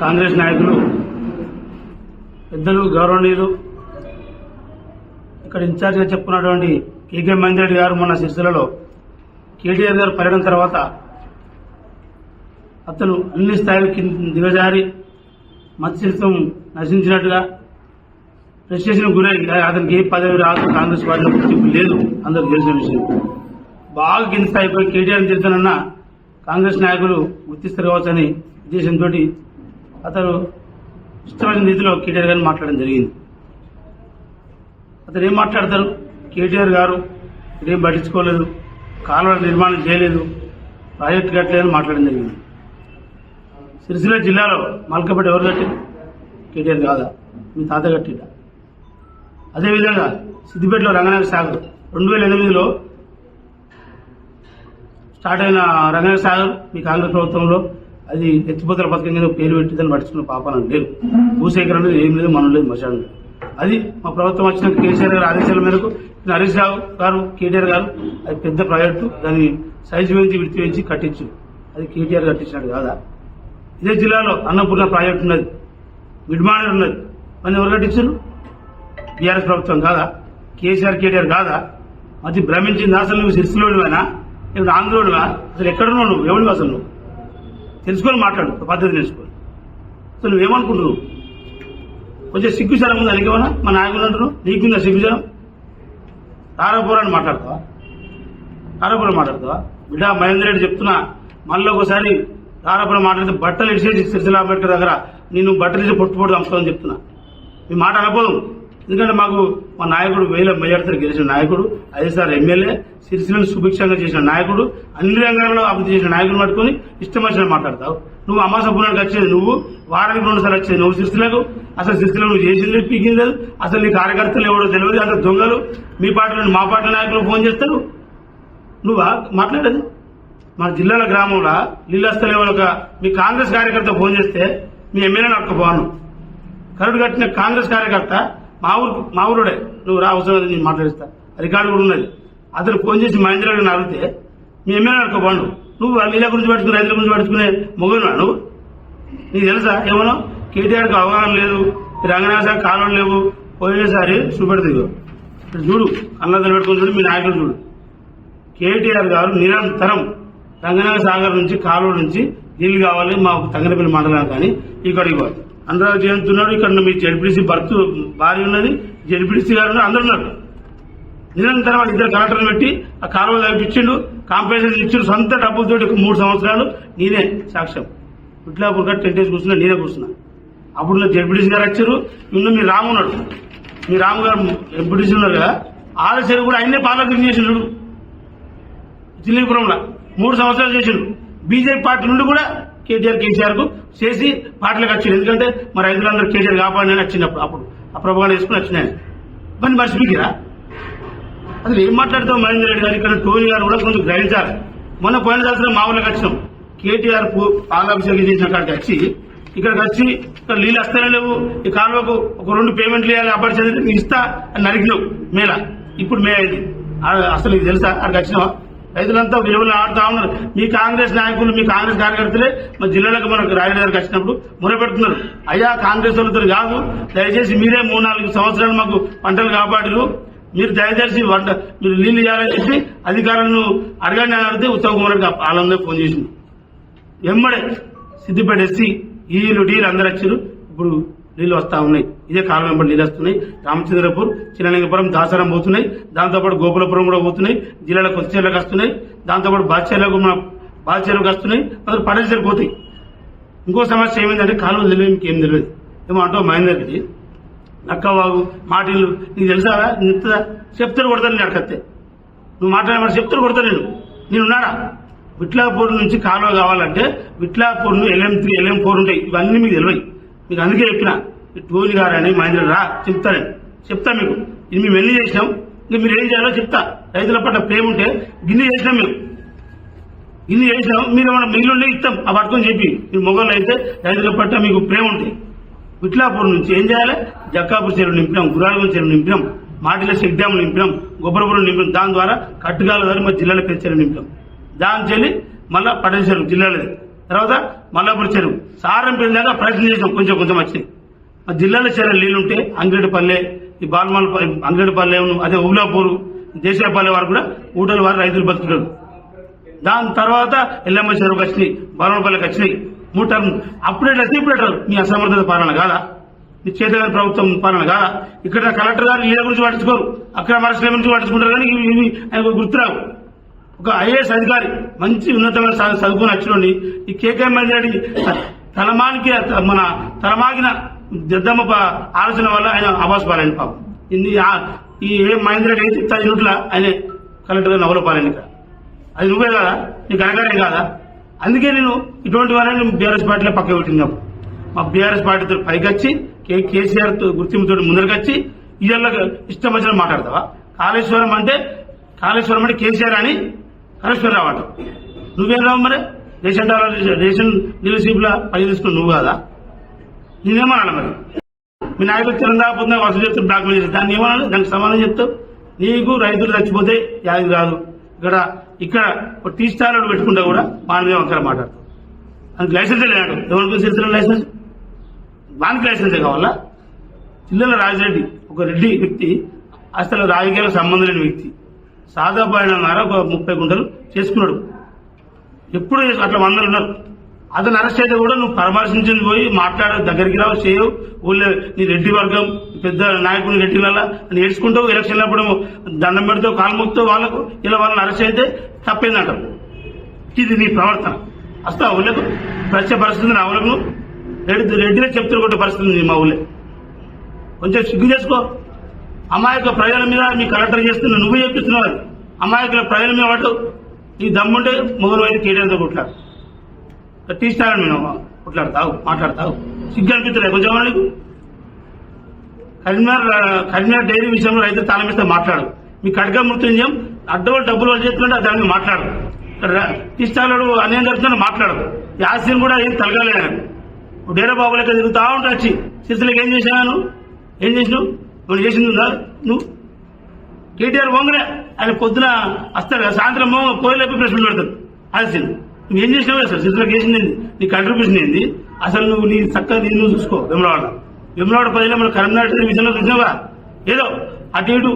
కాంగ్రెస్ నాయకులు పెద్దలు గౌరవనీయులు ఇక్కడ ఇన్ఛార్జిగా చెప్పుకున్నటువంటి కేకే మహేందర్ గారు మొన్న సిరిసిల్లలో కేటీఆర్ గారు పర్యటన తర్వాత అతను అన్ని స్థాయిలు కింద దిగజారి మత్స్యత్వం నశించినట్టుగా ఫ్రస్ట్రేషన్ గురై అతనికి ఏ పదవి రాదు కాంగ్రెస్ పార్టీలో గుర్తింపు లేదు అందరికి తెలిసిన విషయం. బాగా కింద స్థాయిపై కేటీఆర్ చెప్తానన్న కాంగ్రెస్ నాయకులు గుర్తిస్తారు కావచ్చని ఉద్దేశంతో అతను ఇష్టమైన రీతిలో కేటీఆర్ గారిని మాట్లాడడం జరిగింది. అతను ఏం మాట్లాడతారు? కేటీఆర్ గారు ఇదేం పట్టించుకోలేదు కాలువ నిర్మాణం చేయలేదు ప్రాజెక్టు కట్టలేదని మాట్లాడడం జరిగింది. సిరిసిల్ల జిల్లాలో మల్కపేట ఎవరు కట్టింది కేటీఆర్ కాదా? మీ తాత కట్టిట అదేవిధంగా సిద్దిపేటలో రంగనాథ సాగర్ రెండు వేల ఎనిమిదిలో స్టార్ట్ అయిన రంగనాథ సాగర్ మీ కాంగ్రెస్ ప్రభుత్వంలో అది ఎత్తిపోతల పథకం కింద పేరు పెట్టిందని పట్టించుకున్న పాపన లేదు భూసేకరణ అనేది ఏం లేదు మనం లేదు మశానం లేదు. అది మా ప్రభుత్వం వచ్చిన కేసీఆర్ గారి ఆదేశాల మేరకు హరీష్ రావు గారు కేటీఆర్ గారు అది పెద్ద ప్రాజెక్టు దాన్ని సైజు వేసి విడిచి వేయించి కట్టించు. అది కేటీఆర్ కట్టించినాడు కాదా? ఇదే జిల్లాలో అన్నపూర్ణ ప్రాజెక్టు ఉన్నది మిడ్మానర్ ఉన్నది. మరి ఎవరు కట్టించారు? బీఆర్ఎస్ ప్రభుత్వం కాదా? కేసీఆర్ కేటీఆర్ కాదా? అది భ్రమించింది అసలు నువ్వు సిరిసిలోనివేనా ఇప్పుడు ఆంధ్రోనివా అసలు ఎక్కడున్నావు నువ్వు? ఎవడు అసలు నువ్వు? తెలుసుకొని మాట్లాడు పద్ధతి తెలుసుకొని సో నువ్వేమనుకుంటున్నావు? కొంచెం సిగ్గుశరం ఉందా నీకేమన్నా? మా నాయకులు అంటున్నావు నీకుందా సిగ్గుశరం తారాపురాన్ని మాట్లాడతావా? తారాపురం మాట్లాడతావా? బిడ్డ మహేందర్ రెడ్డి చెప్తున్నా మళ్ళీ ఒకసారి తారాపురం మాట్లాడితే బట్టలు ఇచ్చేసి సిరిసిల్ల అంబేద్కర్ దగ్గర నేను బట్టలు ఇచ్చి పొట్టు పొట్టు చెప్తున్నా. మీ మాట అనపోదు ఎందుకంటే మాకు మా నాయకుడు వేల మెజార్టీతో గెలిచిన నాయకుడు ఐదుసార్లు ఎమ్మెల్యే సిరిసిలను సుభిక్షంగా చేసిన నాయకుడు అన్ని రంగాల్లో అభివృద్ధి చేసిన నాయకుడు పట్టుకొని ఇష్టం వచ్చిన మాట్లాడతావు. నువ్వు అమాస పురానికి వచ్చేది నువ్వు వారానికి రెండు సార్లు వచ్చేది నువ్వు సిరిసిలకు అసలు సిరిసిలో నువ్వు చేసింది పీకింది లేదు. అసలు నీ కార్యకర్తలు ఎవడో తెలియదు అంత దొంగలు. మీ పార్టీలో మా పార్టీ నాయకులు ఫోన్ చేస్తారు. నువ్వా? మాట్లాడేది. మన జిల్లాల గ్రామంలో లీలాస్థలే ఒక మీ కాంగ్రెస్ కార్యకర్త ఫోన్ చేస్తే మీ ఎమ్మెల్యే పోను. కరడు కట్టిన కాంగ్రెస్ కార్యకర్త మా ఊరు మా ఊరుడే. నువ్వు రా అవసరం లేదు నేను మాట్లాడిస్తా. రికార్డు కూడా ఉన్నది. అతను ఫోన్ చేసి మా రెడ్డిని అడిగితే మీ ఎమ్మెల్యే పండు. నువ్వు నీళ్ళ గురించి పట్టుకుని రైతుల గురించి పట్టుకునే మొగను నువ్వు నీకు తెలుసా? ఏమన్నా? కేటీఆర్కి అవగాహన లేదు. రంగనాథ కాలం లేవు. పోయినసారి చూపెడుతుంది చూడు అన్నదాన్ని పెట్టుకుని చూడు మీ నాయకులు చూడు. కేటీఆర్ గారు నిరంతరం రంగనాథ సాగర్ నుంచి కాలువ నుంచి నీళ్ళు కావాలి మాకు తంగనపల్లి మండలం కానీ ఇక్కడికి పోతుంది అందరూ చేస్తున్నాడు ఇక్కడ మీ జడ్పీసీ భర్త భార్య ఉన్నది. జడ్పీసీ గారు ఉన్నారు, అందరు ఉన్నారు. నిరంతరం తర్వాత ఇద్దరు కలెక్టర్ని పెట్టి ఆ కాలువ తగ్గించిండు కాంపెన్సేషన్ ఇచ్చిండు సొంత డబ్బులతో మూడు సంవత్సరాలు నేనే సాక్ష్యం. విట్లాపూర్ గారు టెన్ డేస్ కూర్చున్నా నేనే కూర్చున్నా. అప్పుడు నా జడ్పీటీసీ గారు వచ్చారు. ఇನ್ನು మీ రాము ఉన్నాడు. మీ రాము గారు ఎంపీటీసీ ఉన్నారు కదా. ఆలస్యం కూడా ఆయనే పాలకం చేసిండు. జిల్లీపురంలో మూడు సంవత్సరాలు చేసిండు. బీజేపీ పార్టీ నుండి కూడా కేటీఆర్ కేసీఆర్కు చేసి పాటలకు వచ్చింది ఎందుకంటే మా రైతులందరూ కాపాడి కాపాడని వచ్చినప్పుడు అప్పుడు. ఆ ప్రభావం వేసుకుని వచ్చినాయి మరి మర్చిపోయిరా అసలు ఏం మాట్లాడతాం మహేందర్ రెడ్డి గారు? ఇక్కడ టోనీ గారు కూడా కొంచెం గ్రహించాలి. మొన్న పోయిన సంవత్సరం మా ఊళ్ళకి వచ్చినాం. కేటీఆర్ పాలాభిషేకం చేసిన కాడికి వచ్చి ఇక్కడికి వచ్చి ఇక్కడ నీళ్ళు వస్తానే లేవు. ఈ కాలువకు ఒక రెండు పేమెంట్లు ఇవ్వాలి అబ్బాయి చదివితే ఇస్తా అని నరికినావు మేళ. ఇప్పుడు మే అయింది అసలు ఇది తెలుసా? అక్కడికి వచ్చినావా? రైతులంతా విలువలు ఆడుతా ఉన్నారు. మీ కాంగ్రెస్ నాయకులు మీ కాంగ్రెస్ కార్యకర్తలే మా జిల్లాలకు మనకు రాయల దగ్గరికి వచ్చినప్పుడు మురపెడుతున్నారు. అయ్యా కాంగ్రెస్ వాళ్ళతో కాదు. దయచేసి మీరే మూడు నాలుగు సంవత్సరాలు మాకు పంటలు కాపాడరు మీరు దయచేసి వంట మీరు నీళ్ళు ఇవ్వాలని చెప్పి అధికారులను అడగండి అని అడిగితే ఉత్తమ్ కుమార్ రెడ్డి వాళ్ళందరూ ఫోన్ చేసింది ఎమ్మడే సిద్దిపేట ఎస్సీ ఈలు డీలు అందరు వచ్చారు ఇప్పుడు నీళ్ళు వస్తా ఉన్నాయి. ఇదే కాలం వెంబడి నీళ్ళు వస్తున్నాయి. రామచంద్రపూర్ చిన్నలింగపురం దాసరం పోతున్నాయి. దాంతోపాటు గోకులపురం కూడా పోతున్నాయి. జిల్లాల కొత్తచేర్లకు వస్తున్నాయి దాంతోపాటు బాద్చేర్లకు మన బాద్చేర్లకు వస్తున్నాయి అందరూ పడేసరి పోతాయి. ఇంకో సమస్య ఏమైందంటే కాలువలు తెలియదు ఇంకేం తెలియదు. ఏమో అంటో మహేందర్కి. నక్కవాగు మాటిల్లు నీకు తెలుసా నిత్తా చెప్తారు కొడతాను నేను అడగత్తే నువ్వు మాట్లాడమని చెప్తారు కొడతాను నేను. నేనున్నాడా విట్లాపూర్ నుంచి కాలువ కావాలంటే Vitlapur LM three LM four ఉంటాయి. ఇవన్నీ మీకు తెలియదు మీకు అందుకే చెప్పిన టోని గారని అని మహేంద్ర రా చెప్తాను. చెప్తా మీకు. ఇది మేము ఎన్ని చేసినాం ఇంకా మీరు ఏం చేయాలో చెప్తా. రైతుల పట్ల ప్రేమ ఉంటే గిన్నె చేసినాం మేము. గిన్నె చేసినాం మీరు ఏమన్నా మిగిలిండే ఇస్తాం. ఆ పట్టుకొని చెప్పి మీరు మొగలు అయితే రైతుల పట్ల మీకు ప్రేమ ఉంటుంది విట్లాపూర్ నుంచి ఏం చేయాలి? జక్కాపూర్ చెరువు నింపినాం గురాలగూడ చెరువు నింపినాం మాటిల చెక్ డ్యామ్ నింపినాం గొప్పరపురం నింపినాం. దాని ద్వారా కట్టుగాల ద్వారా మా జిల్లాలో పెద్ద చెరువు నింపినాం. దాని చెల్లి మళ్ళా పటేల్ చెరువు తర్వాత మల్లాపూర్ చెరువు. సారం పెరిదాకా ప్రయత్నం చేసాం కొంచెం కొంచెం వచ్చింది. ఆ జిల్లాలో చెరువు నీళ్ళుంటే అంగడిపల్లె ఈ బాల్మల్ అంగడిపల్లె అదే ఉబ్లాపూర్ దేశాపల్లె వారు కూడా ఊటల వారు రైతులు బతుకుతారు. దాని తర్వాత ఎల్లమ్మ చెరువుకి వచ్చినాయి బాలమపల్లెకి వచ్చినాయి. మూడు టర్మ్. అప్పుడేట్ వచ్చి ఇప్పుడు మీ అసమర్థత పాలన కాదా? మీ చేతగాని ప్రభుత్వం పాలన కాదా? ఇక్కడ కలెక్టర్ గారు వీళ్ళ గురించి పట్టించుకోరు. అక్కడ మనుషుల గురించి పట్టించుకుంటారు కానీ ఇవి ఇవి ఆయనకు గుర్తురావు. ఒక ఐఏఎస్ అధికారి మంచి ఉన్నతమైన చదువుకుని వచ్చినండి ఈ కేకే మందిరెడ్డి తలమానికి మన తలమాగిన దద్దమ్మ ప- ఆలోచన వల్ల ఆయన అవాస్ పాలైంది పాపం. ఇన్ని ఈ ఏ మహేంద్ర రెడ్డి అయితే చదివినట్ల ఆయన కలెక్టర్ గారు నవల అది నువ్వే కదా నీకు అనగానే కాదా? అందుకే నేను ఇటువంటి వాళ్ళని బీఆర్ఎస్ పార్టీలో పక్క పెట్టినాం. మా బీఆర్ఎస్ పార్టీతో పైకి వచ్చి కే కేసీఆర్ గుర్తింపుతో ముందరకొచ్చి ఇళ్ళ ఇష్టం వచ్చిన మాట్లాడతావా? కాళేశ్వరం అంటే కాళేశ్వరం అంటే కేసీఆర్ అని కాళేశ్వరరావు రావటం నువ్వేం రావు మరి? రేషన్ డాలర్ రేషన్ డీలర్షిప్ల పని తీసుకుని నువ్వు కాదా? నేనేమన్నా మరి? మీ నాయకులు తెలంగాణ పొందిన వసూలు చెప్తారు బ్లాక్ చేస్తారు. దాన్ని ఏమన్నా దానికి సమాధానం చెప్తావు. నీకు రైతులు చచ్చిపోతే యాది రాదు ఇక్కడ ఇక్కడ ఒక టీ స్టార్ పెట్టుకుంటా కూడా మానవీయ వంకర మాట్లాడతాం దానికి లైసెన్స్ లేనాడు ఎవరికి సిరిసిన లైసెన్స్ వానికి లైసెన్సే కావాలా? చిల్లల రాజిరెడ్డి ఒక రెడ్డి వ్యక్తి అసలు రాజకీయాలకు సంబంధం లేని వ్యక్తి. సాదా ఆయన ఒక ముప్పై గుంటలు చేసుకున్నాడు. ఎప్పుడు అట్లా వందలు ఉన్నారు. అతను అరెస్ట్ అయితే కూడా నువ్వు పరామర్శించింది పోయి మాట్లాడ దగ్గరికి రావు చేయవు. ఊళ్ళో నీ రెడ్డి వర్గం పెద్ద నాయకుని రెడ్డిల అని ఏడ్చుకుంటావు. ఎలక్షన్ అప్పుడు దండం పెడతావు కాలు మొక్కుతావు వాళ్ళకు. ఇలా వాళ్ళని అరెస్ట్ అయితే తప్పేందంటావు ఇది నీ ప్రవర్తన. అస్తా ఊళ్ళకు. వచ్చే పరిస్థితి నా ఊళ్ళకు. రెడ్డి రెడ్డినే చెప్తున్న కొట్టే పరిస్థితి మా ఊళ్ళో. కొంచెం సిగ్గు చేసుకో. అమాయకుల ప్రజల మీద మీ కలెక్టర్ చేస్తున్న నువ్వు చెప్పిస్తున్నావు అమాయకుల ప్రజల మీద వాడు నీ దమ్ముంటే మొగలు అయితే కేటీఆర్తో కొట్లాడు. టీ స్టాల్ నేను కొట్లాడతావు మాట్లాడతావు సిగ్గు అనిపిస్తున్నాయి కొంచెం నీకు? కరీంనగర్ కరీంనగర్ డైరీ విషయంలో రైతు తాళమిస్తే మాట్లాడు. మీ కడక మృత్యుంజం అడ్డవాళ్ళు డబ్బులు వాళ్ళు చేస్తుంటే దాని మీద మాట్లాడు. టీ స్టాల్ అన్యాయం జరుగుతుంటే మాట్లాడు. యాసిన్ కూడా ఏం తలగలేదు. డేరా బాబు లెక్క తిరుగుతా ఉంటా వచ్చి సిరిసిలకి ఏం చేశాను ఏం చేసినావు? నువ్వు చేసింది ఉందా? నువ్వు? కేటీఆర్ పోంగనే ఆయన పొద్దున వస్తాడు సాయంత్రం పోయి లేపి ప్రశ్నలు పెడతాడు ఆలస్యం. నువ్వు ఏం చేసినావు అసలు? సిరిసిలకు చేసింది నీ కంట్రిబ్యూషన్ ఏంది? అసలు నువ్వు నీ చక్కగా నీ నువ్వు చూసుకో విమలవాడ. విమలవాడ ప్రజలు మన కరీంనగర్ విషయంలో చూసినావా? ఏదో అటు ఇటు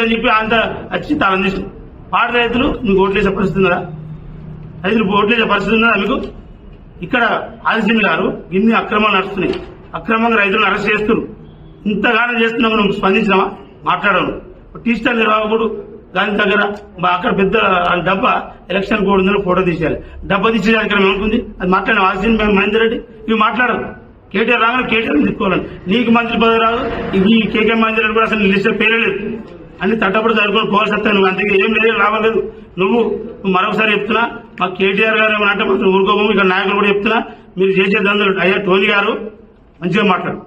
అని చెప్పి అంత వచ్చి తాళం చేసి పాట రైతులు నీకు ఓట్లేసే పరిస్థితి ఉందా? రైతులు ఓట్లేసే పరిస్థితి ఉందా మీకు? ఇక్కడ ఆదిసింగ్ గారు ఇన్ని అక్రమాలు నడుస్తున్నాయి? అక్రమంగా రైతులను అరెస్ట్ చేస్తున్నారు. ఇంతగానం చేస్తున్నావు నువ్వు స్పందించినావా? మాట్లాడవు. టీస్టర్ నిర్వాహకుడు దాని దగ్గర మా అక్కడ పెద్ద ఆ డబ్బా ఎలక్షన్ కోడ్ ఉందని ఫోటో తీసేయాలి. డబ్బా తీసేదానికి కార్యక్రమం ఏమనుకుంది అది మాట్లాడిన ఆదిసింగ్ మహేందర్ రెడ్డి. ఇవి మాట్లాడరు కేటీఆర్ రాగానే కేటీఆర్ తీసుకోవాలని. నీకు మంత్రి పదవి రాదు. ఇది కేకే మహేందర్ రెడ్డి కూడా అసలు లిస్ట్ పేరే లేదు. అన్ని తట్టప్పుడు చదువుకొని పోవాల్సి వస్తాయి నువ్వు అంతే ఏం లేదు లాభం నువ్వు మరొకసారి చెప్తున్నా మా కేటీఆర్ గారు ఏమన్నా అంటే మాత్రం ఊరుకోము ఇక్కడ నాయకులు కూడా చెప్తున్నా మీరు చేసే దందలు. అయ్యా టోనీ గారు మంచిగా మాట్లాడు.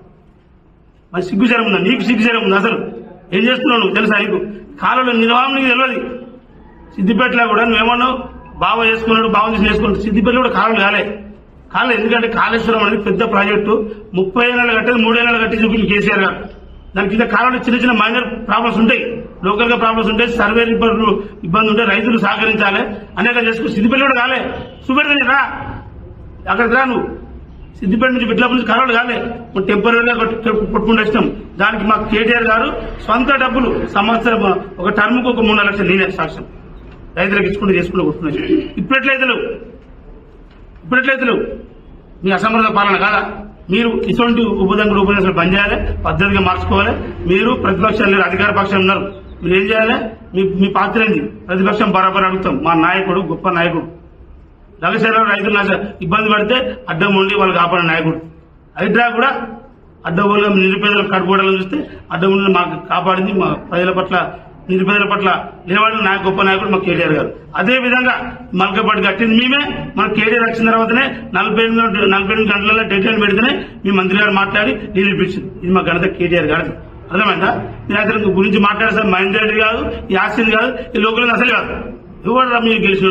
మరి సిగ్గుజరం ఉందా? నీకు సిగ్గు ఉంది అసలు? ఏం చేస్తున్నావు నువ్వు? తెలుసా నీకు? కాలంలో నిర్వాహం నీకు తెలియదు సిద్దిపేటలో కూడా నువ్వేమన్నావు బావ చేసుకున్నాడు బావ చేసి చేసుకున్నాడు. సిద్దిపేట కూడా కాలంలో కాలే. కాలే ఎందుకంటే కాళేశ్వరం అనేది పెద్ద ప్రాజెక్టు. ముప్పై ఏళ్ళు కట్టేది మూడేళ్ళు కట్టి చూపించి కేసీఆర్ గారు. దాని కింద కాలంలో చిన్న చిన్న మైనర్ ప్రాబ్లమ్స్ ఉంటాయి. లోకల్గా ప్రాబ్లమ్స్ ఉంటాయి. సర్వే ఇబ్బందులు ఇబ్బంది ఉంటాయి రైతులు సహకరించాలి. అనేక చేసుకుని సిద్దిపల్లి కూడా కాలే. చూపెడతాను రా. అక్కడికి రా నువ్వు. సిద్దిపేట నుంచి బిడ్ల నుంచి కరోడు కాలే. టెంపరీగా కొట్టుకుంటూ వచ్చినాం. దానికి మాకు కేటీఆర్ గారు సొంత డబ్బులు సంవత్సరం ఒక టర్మ్కు ఒక మూడు లక్షలు నేనే సాక్ష్యం. రైతులకు ఇచ్చుకుంటూ చేసుకుంటూ కొట్టుకున్నాయి ఇప్పుడెట్లయితే లేవు ఇప్పుడెట్లయితే లేవు మీ అసమర్థ పాలన కాదా? మీరు ఇటువంటి ఉపదంకుడు ఉపదేశాలు బంద్ చేయాలి పద్ధతిగా మార్చుకోవాలి. మీరు ప్రతిపక్షాలు లేరు అధికార పక్షం ఉన్నారు. మీరు ఏం చేయాలి? మీ మీ పాత్ర ఏంది? ప్రతిపక్షం బరాబర్ అడుగుతాం. మా నాయకుడు గొప్ప నాయకుడు. రవిశేఖర రైతులు ఇబ్బంది పడితే అడ్డం ఉండి వాళ్ళు కాపాడే నాయకుడు. హైడ్రా కూడా అడ్డగోలుగా నిరుపేదలకు కట్టుకోవడాలను చూస్తే అడ్డం ఉండి మాకు కాపాడింది మా ప్రజల పట్ల నిరుపేదల పట్ల నిలబడిన నాయకు గొప్ప నాయకుడు మా కేటీఆర్ గారు. అదే విధంగా మల్కపాటి కట్టింది మేమే. మన కేటీఆర్ వచ్చిన తర్వాతనే నలభై ఎనిమిది నలభై ఎనిమిది గంటల డెడ్లైన్ పెడితేనే మీ మంత్రి గారు మాట్లాడి నిరూపించింది ఇది మా ఘనత కేటీఆర్ గారు అర్థమైందా? మీరు అతని గురించి మాట్లాడే సార్ మహేందర్ రెడ్డి కాదు ఈ కాదు ఈ లోకల్ అసలు కాదు. ఎవరు రా మీరు గెలిచిన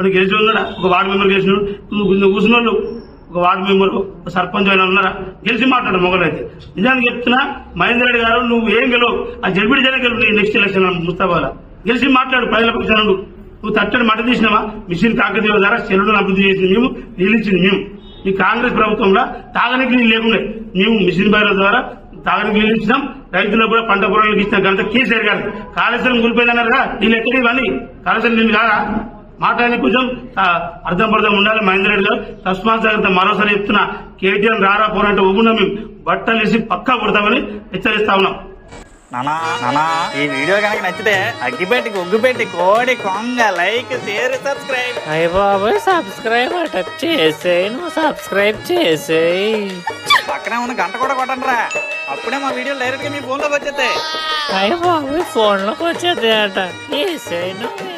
వాడు గెలిచి ఉన్నాడా? ఒక వార్డు మెంబర్ గెలిచినాడు నువ్వు నువ్వు కూర్చున్న వాళ్ళు? ఒక వార్డు మెంబర్ ఒక సర్పంచ్ అయినా ఉన్నారా? గెలిచి మాట్లాడు మొగలైతే. నిజానికి చెప్తున్నా మహేందర్ రెడ్డి గారు నువ్వు ఏం గెలవు ఆ జడ్బిడి జన గెలుపు నెక్స్ట్ ఎలక్షన్ ముస్తాబాలా గెలిచి మాట్లాడు ప్రజల పక్షాన నువ్వు తట్టని తట్టడి మట తీసినావా? మిషన్ కాకతీయ ద్వారా చెరువులను అభివృద్ధి చేసిన మేము నిలిచిన మేము. ఈ కాంగ్రెస్ ప్రభుత్వంలో తాగనికి నీళ్ళు లేకుండా మేము మిషన్ బయల ద్వారా తాగడానికి నీళ్ళు ఇచ్చినాం. రైతులకు కూడా పంట పొలాలకు ఇచ్చిన ఘనత కేసీఆర్ గారు కాళేశ్వరం కూలిపోయిందన్నారు కదా? నీళ్ళు ఎక్కడ ఇవన్నీ కాళేశ్వరం నీళ్ళు కాదా? మాట్లాడి కొంచెం అర్థం పర్థం ఉండాలి మహేందర్ రెడ్డి గారు. తస్మాత్ జాగ్రత్త మరోసారి చెప్తున్నా కేటీఆర్ రారా పోరంటే ఊగున్నాం మేము బట్టలు వేసి పక్కా కొడతామని హెచ్చరిస్తా ఉన్నాం. నానా నానా ఈ వీడియో కనుక నచ్చితే అగ్గిపెట్టి ఒగ్గుపెట్టి కోడి కొంగ లైక్ షేర్ సబ్స్క్రైబ్. అయ్య బాబాయ్ సబ్స్క్రైబ్ అట చేసేయి నువ్వు సబ్స్క్రైబ్ చేసేయి. పక్కనే ఉన్న గంట కూడా కొట్టండి రా అప్పుడే మా వీడియో డైరెక్ట్గా మీ ఫోన్లోకి వచ్చేస్తాయి. అయ్య బాబాయ్ ఫోన్లోకి వచ్చేది అట చేసేయి నువ్వు.